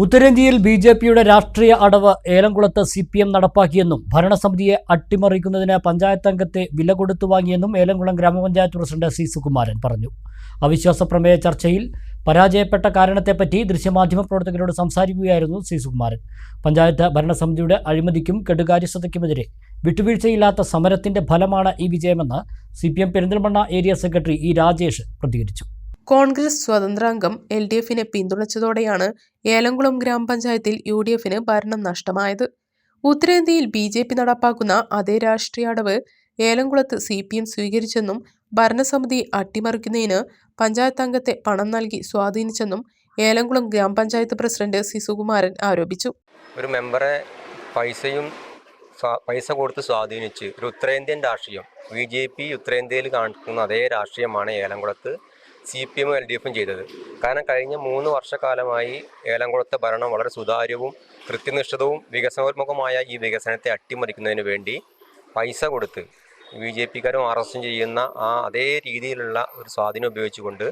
ഉത്തരേന്ത്യയിൽ B J പിയുടെ രാഷ്ട്രീയ അടവ് ഏലംകുളത്ത് സി പി എം നടപ്പാക്കിയെന്നും ഭരണസമിതിയെ അട്ടിമറിക്കുന്നതിന് പഞ്ചായത്ത് അംഗത്തെ വില കൊടുത്തു വാങ്ങിയെന്നും ഏലംകുളം ഗ്രാമപഞ്ചായത്ത് പ്രസിഡന്റ് സി സുകുമാരൻ പറഞ്ഞു. അവിശ്വാസ പ്രമേയ ചർച്ചയിൽ പരാജയപ്പെട്ട കാരണത്തെപ്പറ്റി ദൃശ്യമാധ്യമ പ്രവർത്തകരോട് സംസാരിക്കുകയായിരുന്നു സി സുകുമാരൻ. പഞ്ചായത്ത് ഭരണസമിതിയുടെ അഴിമതിക്കും കെടുകാര്യസ്ഥതയ്ക്കുമെതിരെ വിട്ടുവീഴ്ചയില്ലാത്ത സമരത്തിന്റെ ഫലമാണ് ഈ വിജയമെന്ന് C P M Perinthalmanna area secretary E Rajesh പ്രതികരിച്ചു. കോൺഗ്രസ് സ്വതന്ത്രാംഗം എൽ ഡി എഫിനെ പിന്തുണച്ചതോടെയാണ് ഏലംകുളം ഗ്രാമപഞ്ചായത്തിൽ യു ഡി എഫിന് ഭരണം നഷ്ടമായത്. ഉത്തരേന്ത്യയിൽ ബി ജെ പി നടപ്പാക്കുന്ന അതേ രാഷ്ട്രീയ അടവ് ഏലംകുളത്ത് സി പി എം സ്വീകരിച്ചെന്നും ഭരണസമിതി അട്ടിമറിക്കുന്നതിന് പഞ്ചായത്ത് അംഗത്തെ പണം നൽകി സ്വാധീനിച്ചെന്നും ഏലംകുളം ഗ്രാമപഞ്ചായത്ത് പ്രസിഡന്റ് സി സുകുമാരൻ ആരോപിച്ചു. ഒരു മെമ്പറെ പൈസയും പൈസ കൊടുത്ത് സ്വാധീനിച്ച് ഒരു ഉത്തരേന്ത്യൻ രാഷ്ട്രീയം ബി ജെ പി ഉത്തരേന്ത്യയിൽ കാണിക്കുന്ന അതേ രാഷ്ട്രീയമാണ് ഏലംകുളത്ത്. സി പി എമ്മും എൽ ഡി എഫും ചെയ്തത്. കാരണം കഴിഞ്ഞ മൂന്ന് വർഷക്കാലമായി ഏലംകുളത്തെ ഭരണം വളരെ സുതാര്യവും കൃത്യനിഷ്ഠതവും വികസനോത്മുഖമായ ഈ വികസനത്തെ അട്ടിമറിക്കുന്നതിന് വേണ്ടി പൈസ കൊടുത്ത് ബി ജെ പിക്കാരും ആർ എസും ചെയ്യുന്ന ആ അതേ രീതിയിലുള്ള ഒരു സ്വാധീനം ഉപയോഗിച്ചുകൊണ്ട്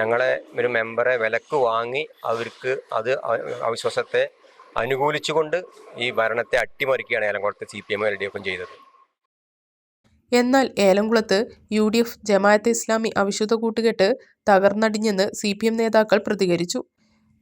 ഞങ്ങളെ ഒരു മെമ്പറെ വിലക്ക് വാങ്ങി അവർക്ക് അത് അവിശ്വാസത്തെ അനുകൂലിച്ചുകൊണ്ട് ഈ ഭരണത്തെ അട്ടിമറിക്കുകയാണ് ഏലംകുളത്തെ സി പി എമ്മും എൽ ഡി എഫും ചെയ്തത്. എന്നാൽ ഏലംകുളത്ത് U D F Jamaat e Islami അവിശുദ്ധ കൂട്ടുകെട്ട് തകർന്നടിഞ്ഞെന്ന് സി പി എം നേതാക്കൾ പ്രതികരിച്ചു.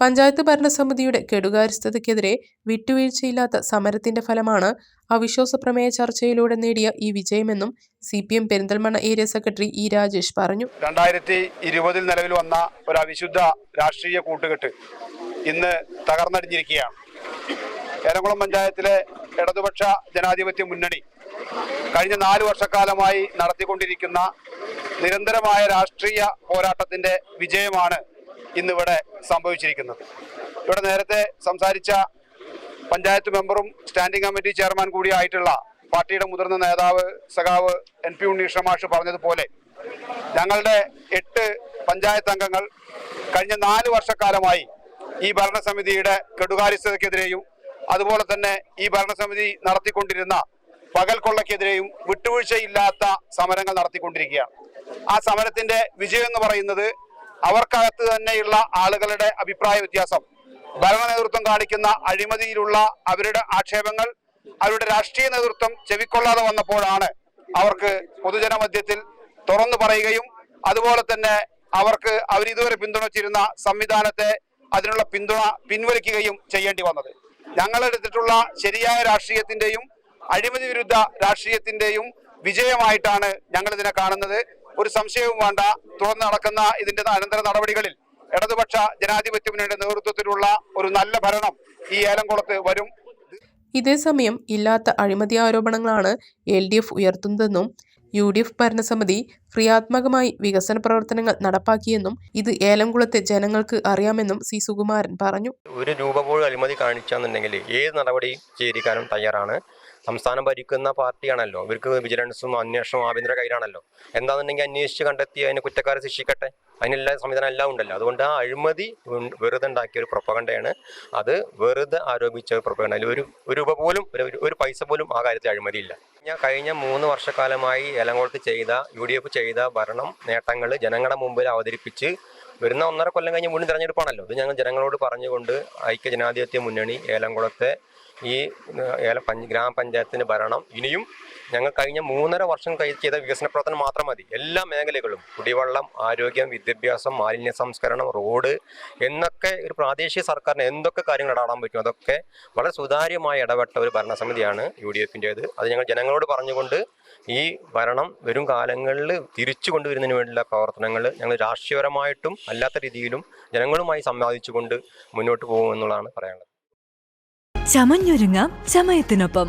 പഞ്ചായത്ത് ഭരണസമിതിയുടെ കെടുകാര്യസ്ഥതയ്ക്കെതിരെ വിട്ടുവീഴ്ചയില്ലാത്ത സമരത്തിന്റെ ഫലമാണ് അവിശ്വാസ പ്രമേയ ചർച്ചയിലൂടെ നേടിയ ഈ വിജയമെന്നും C P M Perinthalmanna area secretary E Rajesh പറഞ്ഞു. രണ്ടായിരത്തി ഇരുപതിൽ നിലവിൽ വന്ന ഒരു അവിശുദ്ധ രാഷ്ട്രീയ കൂട്ടുകെട്ട് ഇന്ന് തകർന്നടിഞ്ഞിരിക്കുകയാണ്. ഏലംകുളം പഞ്ചായത്തിലെ ഇടതുപക്ഷ ജനാധിപത്യ മുന്നണി കഴിഞ്ഞ നാല് വർഷക്കാലമായി നടത്തിക്കൊണ്ടിരിക്കുന്ന നിരന്തരമായ രാഷ്ട്രീയ പോരാട്ടത്തിന്റെ വിജയമാണ് ഇന്നിവിടെ സംഭവിച്ചിരിക്കുന്നത്. ഇവിടെ നേരത്തെ സംസാരിച്ച പഞ്ചായത്ത് മെമ്പറും സ്റ്റാൻഡിംഗ് കമ്മിറ്റി ചെയർമാൻ കൂടിയായിട്ടുള്ള പാർട്ടിയുടെ മുതിർന്ന നേതാവ് സഖാവ് എൻ പി ഉണ്ണീഷ മാഷ് പറഞ്ഞതുപോലെ ഞങ്ങളുടെ എട്ട് പഞ്ചായത്ത് അംഗങ്ങൾ കഴിഞ്ഞ നാല് വർഷക്കാലമായി ഈ ഭരണസമിതിയുടെ കെടുകാര്യസ്ഥതയ്ക്കെതിരെയും അതുപോലെ തന്നെ ഈ ഭരണസമിതി നടത്തിക്കൊണ്ടിരുന്ന പകൽ കൊള്ളക്കെതിരെയും വിട്ടുവീഴ്ചയില്ലാത്ത സമരങ്ങൾ നടത്തിക്കൊണ്ടിരിക്കുകയാണ്. ആ സമരത്തിന്റെ വിജയം എന്ന് പറയുന്നത് അവർക്കകത്ത് തന്നെയുള്ള ആളുകളുടെ അഭിപ്രായ വ്യത്യാസം. ഭരണ നേതൃത്വം കാണിക്കുന്ന അഴിമതിയിലുള്ള അവരുടെ ആക്ഷേപങ്ങൾ അവരുടെ രാഷ്ട്രീയ നേതൃത്വം ചെവിക്കൊള്ളാതെ വന്നപ്പോഴാണ് അവർക്ക് പൊതുജനമധ്യത്തിൽ തുറന്നു പറയുകയും അതുപോലെ തന്നെ അവർക്ക് അവരിതുവരെ പിന്തുണച്ചിരുന്ന സംവിധാനത്തെ അതിനുള്ള പിന്തുണ പിൻവലിക്കുകയും ചെയ്യേണ്ടി വന്നത്. ഞങ്ങളെടുത്തിട്ടുള്ള ശരിയായ രാഷ്ട്രീയത്തിന്റെയും അഴിമതി വിരുദ്ധ രാഷ്ട്രീയത്തിന്റെയും വിജയമായിട്ടാണ് ഞങ്ങൾ ഇതിനെ കാണുന്നത്. ഒരു സംശയവും വേണ്ട. തുടർന്ന് നടക്കുന്ന ഇതിന്റെ അനന്തര നടപടികളിൽ ഇടതുപക്ഷ ജനാധിപത്യ മുന്നണിയുടെ നേതൃത്വത്തിലുള്ള ഒരു നല്ല ഭരണം ഈ ഏലംകുളത്ത് വരും. ഇതേസമയം ഇല്ലാത്ത അഴിമതി ആരോപണങ്ങളാണ് എൽ ഡി എഫ് ഉയർത്തുന്നതെന്നും യു ഡി എഫ് ഭരണസമിതി ക്രിയാത്മകമായി വികസന പ്രവർത്തനങ്ങൾ നടപ്പാക്കിയെന്നും ഇത് ഏലംകുളത്തെ ജനങ്ങൾക്ക് അറിയാമെന്നും സി സുകുമാരൻ പറഞ്ഞു. ഒരു രൂപ പോലും അഴിമതി കാണിച്ചാന്നുണ്ടെങ്കിൽ ഏത് നടപടി സ്വീകരിക്കാനും തയ്യാറാണ്. സംസ്ഥാനം ഭരിക്കുന്ന പാർട്ടിയാണല്ലോ. ഇവർക്ക് വിജിലൻസും അന്വേഷണവും ആഭ്യന്തര കയ്യിലാണല്ലോ. എന്താണെന്നുണ്ടെങ്കിൽ അന്വേഷിച്ച് കണ്ടെത്തി അതിന് കുറ്റക്കാരെ ശിക്ഷിക്കട്ടെ. അതിനെല്ലാം സംവിധാനം എല്ലാം ഉണ്ടല്ലോ. അതുകൊണ്ട് ആ അഴിമതി വെറുതെ ഉണ്ടാക്കിയ ഒരു പ്രൊപ്പകണ്ടയാണ് അത് വെറുതെ ആരോപിച്ച ഒരു പ്രൊപ്പകണ്ട അതിൽ ഒരു ഒരു രൂപ പോലും ഒരു ഒരു പൈസ പോലും ആ കാര്യത്തിൽ അഴിമതിയില്ല. ഞാൻ കഴിഞ്ഞ മൂന്ന് വർഷക്കാലമായി എലങ്കോളത്ത് ചെയ്ത യു ഡി എഫ് ചെയ്ത ഭരണം നേട്ടങ്ങൾ ജനങ്ങളുടെ മുമ്പിൽ അവതരിപ്പിച്ച് വരുന്ന ഒന്നര കൊല്ലം കഴിഞ്ഞ് വീണ്ടും തെരഞ്ഞെടുപ്പാണല്ലോ. ഇത് ഞങ്ങൾ ജനങ്ങളോട് പറഞ്ഞുകൊണ്ട് ഐക്യ ജനാധിപത്യ മുന്നണി ഏലംകുളത്തെ ഈ ഏല പഞ്ച് ഗ്രാമപഞ്ചായത്തിന് ഭരണം. ഇനിയും ഞങ്ങൾ കഴിഞ്ഞ മൂന്നര വർഷം കഴി ചെയ്ത വികസന പ്രവർത്തനം മാത്രം മതി. എല്ലാ മേഖലകളും കുടിവെള്ളം ആരോഗ്യം വിദ്യാഭ്യാസം മാലിന്യ സംസ്കരണം റോഡ് എന്നൊക്കെ ഒരു പ്രാദേശിക സർക്കാരിന് എന്തൊക്കെ കാര്യങ്ങൾ ഇടാൻ പറ്റും അതൊക്കെ വളരെ സുതാര്യമായി ഇടപെട്ട ഒരു ഭരണസമിതിയാണ് യു ഡി എഫിന്റേത് അത് ഞങ്ങൾ ജനങ്ങളോട് പറഞ്ഞുകൊണ്ട് ഈ ഭരണം വരും കാലങ്ങളിൽ തിരിച്ചു കൊണ്ടുവരുന്നതിന് വേണ്ടിയുള്ള പ്രവർത്തനങ്ങൾ ഞങ്ങൾ രാഷ്ട്രീയപരമായിട്ടും അല്ലാത്ത രീതിയിലും ജനങ്ങളുമായി സംവാദിച്ചുകൊണ്ട് മുന്നോട്ട് പോകുമെന്നുള്ളതാണ് പറയാനുള്ളത്. ചമഞ്ഞൊരുങ്ങാം ചമയത്തിനൊപ്പം.